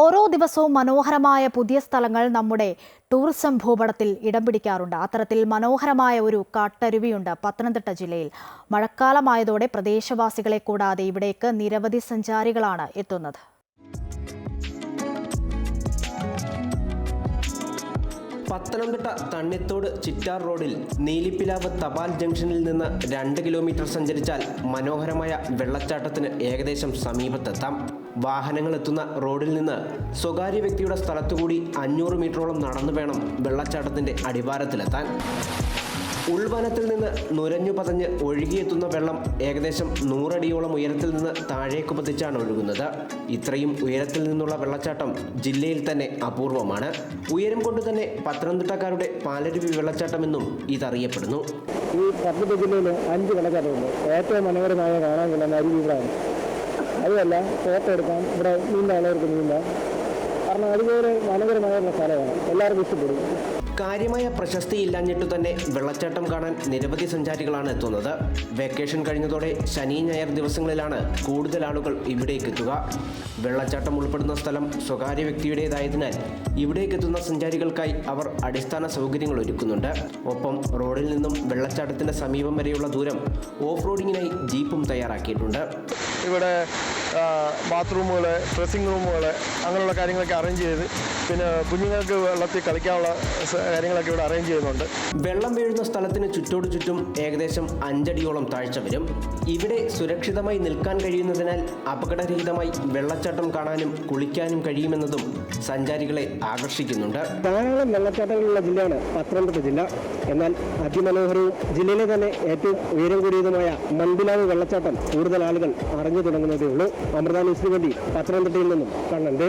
ഓരോ ദിവസവും മനോഹരമായ പുതിയ സ്ഥലങ്ങൾ നമ്മുടെ ടൂറിസം ഭൂപടത്തിൽ ഇടം പിടിക്കാറുണ്ട്. അത്തരത്തിൽ മനോഹരമായ ഒരു കാട്ടരുവിയുണ്ട് പത്തനംതിട്ട ജില്ലയിൽ. മഴക്കാലമായതോടെ പ്രദേശവാസികളെ കൂടാതെ ഇവിടേക്ക് നിരവധി സഞ്ചാരികളാണ് എത്തുന്നത്. പത്തനംതിട്ട തണ്ണിത്തോട് ചിറ്റാർ റോഡിൽ നീലിപ്പിലാവ് തപാൽ ജംഗ്ഷനിൽ നിന്ന് രണ്ട് കിലോമീറ്റർ സഞ്ചരിച്ചാൽ മനോഹരമായ വെള്ളച്ചാട്ടത്തിന് ഏകദേശം സമീപത്തെത്താം. വാഹനങ്ങൾ എത്തുന്ന റോഡിൽ നിന്ന് സ്വകാര്യ വ്യക്തിയുടെ സ്ഥലത്തുകൂടി അഞ്ഞൂറ് മീറ്ററോളം നടന്നു വേണം വെള്ളച്ചാട്ടത്തിന്റെ അടിവാരത്തിലെത്താൻ. ഉൾവനത്തിൽ നിന്ന് നുരഞ്ഞു പതഞ്ഞ് ഒഴുകിയെത്തുന്ന വെള്ളം ഏകദേശം നൂറടിയോളം ഉയരത്തിൽ നിന്ന് താഴേക്ക് പതിച്ചാണ് ഒഴുകുന്നത്. ഇത്രയും ഉയരത്തിൽ നിന്നുള്ള വെള്ളച്ചാട്ടം ജില്ലയിൽ തന്നെ അപൂർവമാണ്. ഉയരം കൊണ്ട് തന്നെ പത്തനംതിട്ടക്കാരുടെ പാലരുവി വെള്ളച്ചാട്ടം എന്നും ഇതറിയപ്പെടുന്നു. ഈ പത്തനംതിട്ട ജില്ലയിൽ അഞ്ച് വെള്ളച്ചാട്ടമുണ്ട് ഏറ്റവും മനോഹരമായ കാണാൻ കൊള്ളുന്ന അരുവി ഇവിടെയാണ് അതുമല്ല ഫോട്ടോ എടുക്കാം. ഇവിടെ നീന്താളവർക്ക് നീന്താം അതുപോലെ മനോഹരമായുള്ള സ്ഥലമാണ്. എല്ലാവർക്കും ഇഷ്ടപ്പെടും. കാര്യമായ പ്രശസ്തി ഇല്ലാഞ്ഞിട്ടു തന്നെ വെള്ളച്ചാട്ടം കാണാൻ നിരവധി സഞ്ചാരികളാണ് എത്തുന്നത്. വെക്കേഷൻ കഴിഞ്ഞതോടെ ശനി ഞായർ ദിവസങ്ങളിലാണ് കൂടുതൽ ആളുകൾ ഇവിടേക്ക് എത്തുക. വെള്ളച്ചാട്ടം ഉൾപ്പെടുന്ന സ്ഥലം സ്വകാര്യ വ്യക്തിയുടേതായതിനാൽ ഇവിടേക്ക് എത്തുന്ന സഞ്ചാരികൾക്കായി അവർ അടിസ്ഥാന സൗകര്യങ്ങൾ ഒരുക്കുന്നുണ്ട്. ഒപ്പം റോഡിൽ നിന്നും വെള്ളച്ചാട്ടത്തിന്റെ സമീപം വരെയുള്ള ദൂരം ഓഫ് റോഡിങ്ങിനായി ജീപ്പും തയ്യാറാക്കിയിട്ടുണ്ട്. ഇവിടെ ബാത്റൂമുകൾ ഡ്രസ്സിംഗ് റൂമുകൾ അങ്ങനെയുള്ള കാര്യങ്ങളൊക്കെ അറേഞ്ച് ചെയ്ത്. പിന്നെ കുഞ്ഞുങ്ങൾക്ക് വെള്ളത്തിൽ കളിക്കാനുള്ള കാര്യങ്ങളൊക്കെ ഇവിടെ അറേഞ്ച് ചെയ്യുന്നുണ്ട്. വെള്ളം വീഴുന്ന സ്ഥലത്തിന് ചുറ്റോട് ചുറ്റും ഏകദേശം അഞ്ചടിയോളം താഴ്ച വരും. ഇവിടെ സുരക്ഷിതമായി നിൽക്കാൻ കഴിയുന്നതിനാൽ അപകടരഹിതമായി വെള്ളച്ചാട്ടം കാണാനും കുളിക്കാനും കഴിയുമെന്നതും സഞ്ചാരികളെ ആകർഷിക്കുന്നുണ്ട്. ധാരാളം വെള്ളച്ചാട്ടങ്ങളുള്ള ജില്ലയാണ് പത്തനംതിട്ട ജില്ല. എന്നാൽ അതിമനോഹരവും ജില്ലയിലെ തന്നെ ഏറ്റവും ഉയരം കൂടിയതുമായ മൺപിലാവ് വെള്ളച്ചാട്ടം കൂടുതൽ ആളുകൾ അറിഞ്ഞു തുടങ്ങുന്നതേ ഉള്ളൂ. അമൃത ന്യൂസിന് വേണ്ടി പത്തനംതിട്ടയിൽ നിന്നും കണ്ണന്റെ